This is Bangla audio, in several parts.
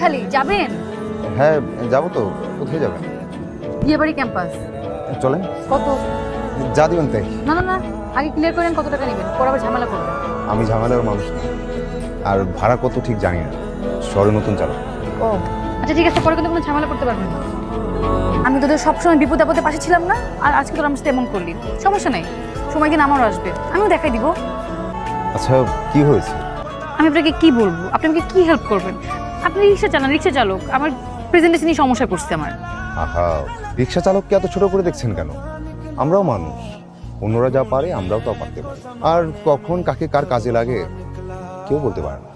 খালি যাবেন হ্যাঁ যাব তো। যাবেন বিয়েবাড়ি ক্যাম্পাস চলেন। কত? তাই। না না না ক্লিয়ার করেন কত টাকা নেবেন পরে আবার ঝামেলা আমি ঝামেলার মানুষ আর ভাড়া কত ঠিক জানি না। শহরে নতুন চালক ও আচ্ছা ঠিক আছে পরে কিন্তু কোনো ঝামেলা করতে পারবেন না। আমি তোদের সবসময় বিপদ আপদে পাশে ছিলাম না আর আজকে তোর আমি সাথে এমন করলি। সমস্যা নাই সময় কিনা আমারও আসবে। আমিও দেখাই দিব। আচ্ছা কি হয়েছে? আমি আপনাকে কি বলব? আপনি আমাকে কি হেল্প করবেন? আপনি রিক্সা চালান রিক্সা চালক। আমার প্রেজেন্টেশনই সমস্যা করছে আমার। আহা রিক্সা চালককে এত ছোট করে দেখছেন কেন? আমরাও মানুষ। অন্যরা যা পারে আমরাও তা পারতে পারি। আর কখন কাকে কার কাজে লাগে কেউ বলতে পারে না।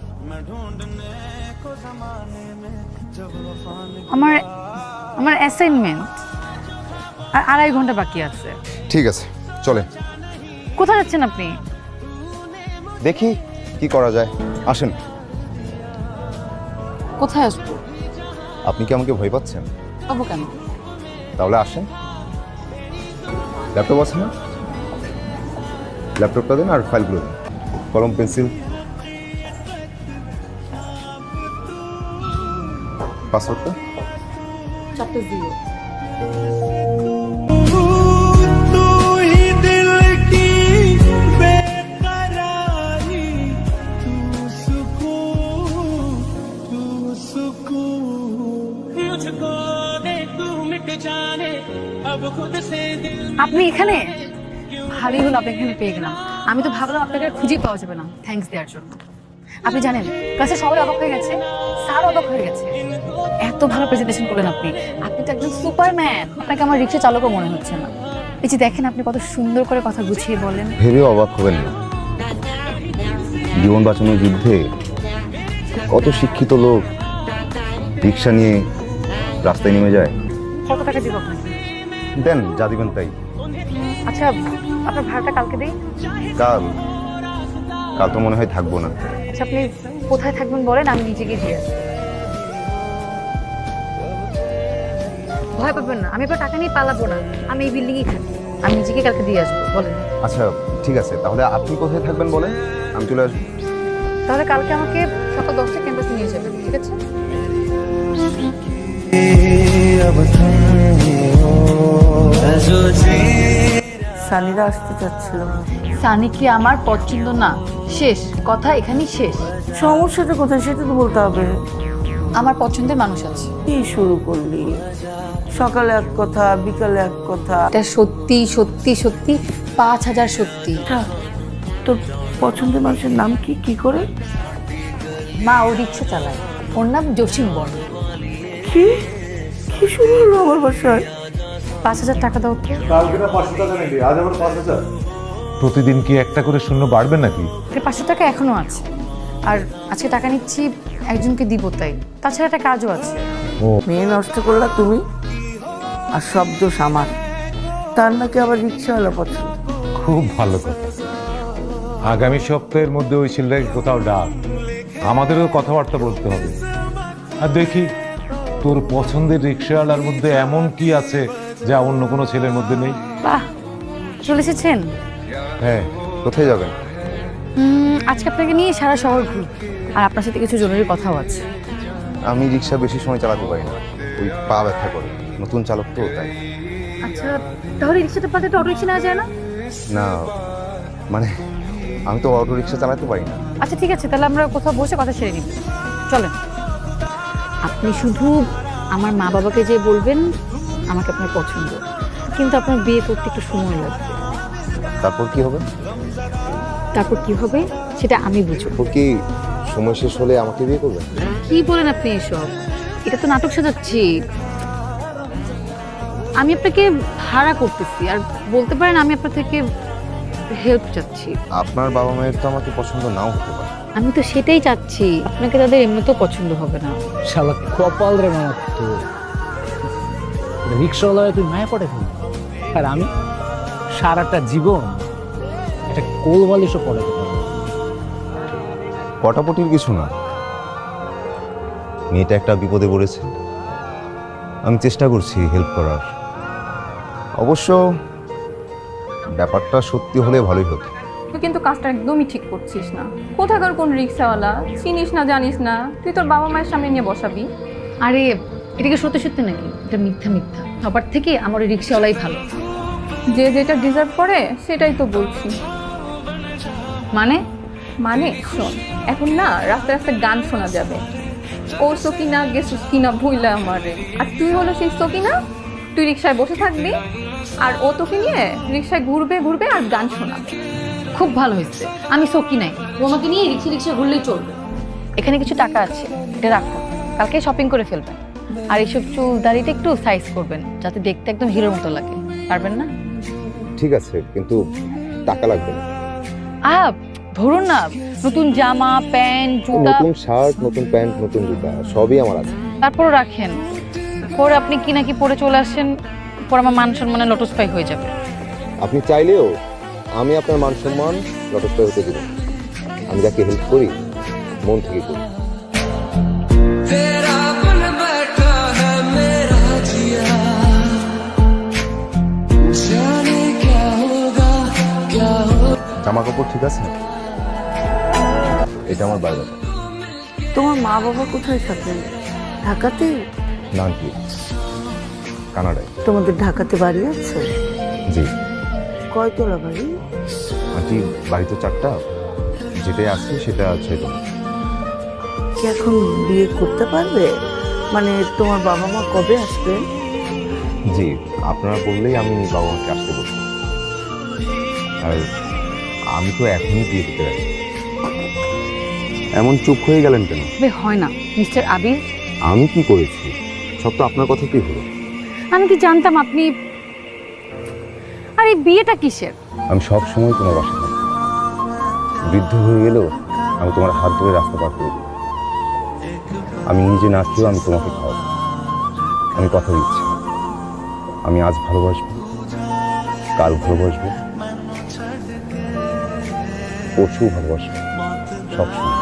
আমার আমার অ্যাসাইনমেন্ট আর আড়াই ঘণ্টা বাকি আছে। ঠিক আছে চলে কোথায় যাচ্ছেন আপনি? দেখি কি করা যায়। আসেন। কোথায় আসব? আপনি কি আমাকে ভয় পাচ্ছেন? পাবো কেন? তাহলে আসেন। ল্যাপটপ আছে না? ল্যাপটপটা দিন আর ফাইলগুলো দিন। কলম পেন্সিল। পাসওয়ার্ডটা? চারটে জিরো আপনি এখানে? ভালোই হলো আপনি এখানে পেয়ে গেলাম। আমি তো ভাবলাম আপনাকে খুঁজেই পাওয়া যাবে না। থ্যাংকস দেওয়ার জন্য। আপনি জানেন ক্লাসে সবাই অবাক হয়ে গেছে স্যার অবাক হয়ে গেছে। এত ভালো প্রেজেন্টেশন করলেন আপনি। আপনি তো একজন সুপারম্যান আপনাকে আমার রিক্সা চালকও মনে হচ্ছে না। এই যে দেখেন আপনি কত সুন্দর করে কথা গুছিয়ে বলেন ভেবে অবাক হবেন না। জীবন বাঁচানোর যুদ্ধে কত শিক্ষিত লোক রিক্সা নিয়ে রাস্তায় নেমে যায়। কত টাকা দিব দেন যা দিবেন তাই। আচ্ছা আপনার ভাড়াটা কালকে দেই কাল? কাল তো মনে হয় থাকব না। আচ্ছা আপনি কোথায় থাকবেন বলেন আমি নিজে গিয়ে দিয়ে ভয় পাবেন না আমি এবার টাকা নিয়ে পালাবো না। আমি এই বিল্ডিংয়েই থাকি। আমি নিজেকে কালকে দিয়ে আসব বলেন। আচ্ছা ঠিক আছে। তাহলে আপনি কোথায় থাকবেন বলেন? আমি চলে আসব। তাহলে কালকে আমাকে সকাল দশটা ক্যাম্পাসে নিয়ে যাবেন ঠিক আছে? সানিরা আসতে চাচ্ছিল সানি কি আমার পছন্দ না? শেষ কথা এখানেই শেষ। সমস্যাটা কোথায় সেটা তো বলতে হবে। আমার পছন্দের মানুষ আছে। কি শুরু করলি? সকালে এক কথা বিকালে এক কথা। এটা সত্যি সত্যি সত্যি পাঁচ হাজার সত্যি। তোর পছন্দের মানুষের নাম কি? কি করে? মা ও রিক্সা চালায়। ওর নাম জসিম বর্ণ কি? কি শুরু হলো আমার বাসায়। পাঁচ হাজার টাকা দাও তো। কালকে না পাঁচশো টাকা নিবি আজ আবার পাঁচ হাজার। প্রতিদিন কি একটা করে শূন্য বাড়বে নাকি? এর পাঁচশো টাকা এখনও আছে। আর আজকে টাকা নিচ্ছি একজনকে দিব তাই। তাছাড়া একটা কাজও আছে। মেয়ে নষ্ট করলা তুমি আর সব দোষ আমার। তার নাকি আবার রিক্সাওয়ালা পছন্দ। খুব ভালো কথা। আগামী সপ্তাহের মধ্যে ওই ছেলেটাকে কোথাও ডাক। আমাদেরও কথাবার্তা বলতে হবে। আর দেখি তোর পছন্দের রিক্সাওয়ালার মধ্যে এমন কি আছে যা অন্য কোনো ছেলের মধ্যে নেই? বাহ চলে এসেছেন? হ্যাঁ। কোথায় যাবেন? উম, আজকে আপনাকে নিয়ে সারা শহর ঘুর। আর আপনার সাথে কিছু জরুরি কথাও আছে। আমি রিক্সা বেশি সময় চালাতে পারি না। ওই পা ব্যথা করে। নতুন চালক তো তাই। আচ্ছা তাহলে রিক্সাটা পাতে তো অটো রিক্সা নেওয়া যায় না? না মানে আমি তো অটো রিক্সা চালাতে পারি না। আচ্ছা ঠিক আছে তাহলে আমরা কোথাও বসে কথা সেরে নিব চলেন। আপনি শুধু আমার মা বাবাকে যে বলবেন আমাকে আপনার পছন্দ। কিন্তু আপনার বিয়ে করতে একটু সময় লাগবে। তারপর কি হবে? তারপর কি হবে সেটা আমি বুঝব। কি সময় শেষ হলে আমাকে বিয়ে করবেন কি বলেন আপনি এসব? এটা তো নাটক সাজাচ্ছি। আমি আপনাকে ভাড়া করতেছি আর বলতে পারেন আমি আপনার থেকে হেল্প চাচ্ছি। আপনার বাবা মায়ের তো আমাকে পছন্দ নাও হতে পারে। আমি তো সেটাই চাচ্ছি। আপনাকে তাদের এমনিতেও পছন্দ হবে না। শালা কপাল রে মামা তো। রিক্সাওয়ালা তুই মায়া পড়ে ফেলি আর আমি সারাটা জীবন একটা কোল বালিশও পড়ে পটাপটির কিছু না। মেয়েটা একটা বিপদে পড়েছে। আমি চেষ্টা করছি হেল্প করার। অবশ্য ব্যাপারটা সত্যি হলে ভালোই হতো। তুই কিন্তু কাজটা একদমই ঠিক করছিস না। কোথাকার কোন রিক্সাওয়ালা? চিনিস না জানিস না। তুই তোর বাবা মায়ের সামনে নিয়ে বসাবি। আরে এটা কি সত্যি সত্যি নাকি? এটা মিথ্যা মিথ্যা। সবার থেকে আমার ওই রিক্সাওয়ালাই ভালো। যে যেটা ডিজার্ভ করে সেটাই তো বলছি। মানে? মানে শোন এখন না রাস্তায় রাস্তায় গান শোনা যাবে। ও সকিনা গেছিস কিনা ভুইলা আমারে। আর তুই হলো সেই সকিনা? তুই রিক্সায় বসে থাকবি আর ও তোকে নিয়ে রিক্সায় ঘুরবে ঘুরবে আর গান শোনাবে। খুব ভালো হয়েছে। আমি সকি নাই ও আমাকে নিয়ে রিক্সা রিক্সা ঘুরলেই চলবে। এখানে কিছু টাকা আছে এটা রাখো। কালকে শপিং করে ফেলবেন। আর এইসব চুল দাড়িটা একটু সাইজ করবেন যাতে দেখতে একদম হিরোর মতো লাগে। পারবেন না? ঠিক আছে কিন্তু টাকা লাগবে না। আহ ধরুন না নতুন জামা প্যান্ট জুতা। নতুন শার্ট নতুন প্যান্ট নতুন জুতা সবই আমার আছে। তারপর রাখেন। পরে আপনি কি নাকি পরে চলে আসেন? পর আমার মান সম্মানে লোটস পাই হয়ে যাবে। আপনি চাইলেও আমি আপনার মান সম্মান যথেষ্ট হতে দিব আমি যাকে হেল্প করি মন থেকে করি। জামা কাপড় ঠিক আছে? এটা আমার বাইরে তোমার মা বাবা কোথায় থাকেন ঢাকাতে? না কি কানাডায়। তোমাদের ঢাকাতে বাড়ি আছে? জি। কয়তলা বাড়ি আন্টি বাড়িতে চারটা। যেটাই আছে সেটা ছেড়ে কি এখন বিয়ে করতে পারবে? মানে তোমার বাবা মা কবে আসবেন জি আপনারা বললেই আমি বাবা মাকে আসতে বলব। আর আমি তো এখনই বিয়ে করতে যাচ্ছি এমন চুপ হয়ে গেলেন কেন? তবে হয় না। মিস্টার আবির? আমি কি করেছি? সব তো আপনার কথা কথাতেই হলো? আমি কি জানতাম আপনি এই বিয়েটা কিসের? আমি সব সময় তোমার বাসা থাকি। বৃদ্ধ হয়ে গেলেও আমি তোমার হাত ধরে রাস্তা পার করে দেবো আমি নিজে না খেয়েও আমি তোমাকে খাওয়াবো। আমি কথা দিচ্ছি। আমি আজ ভালোবাসবো, কাল ভালোবাসবো পরশু ভালোবাসবো, সব সময়।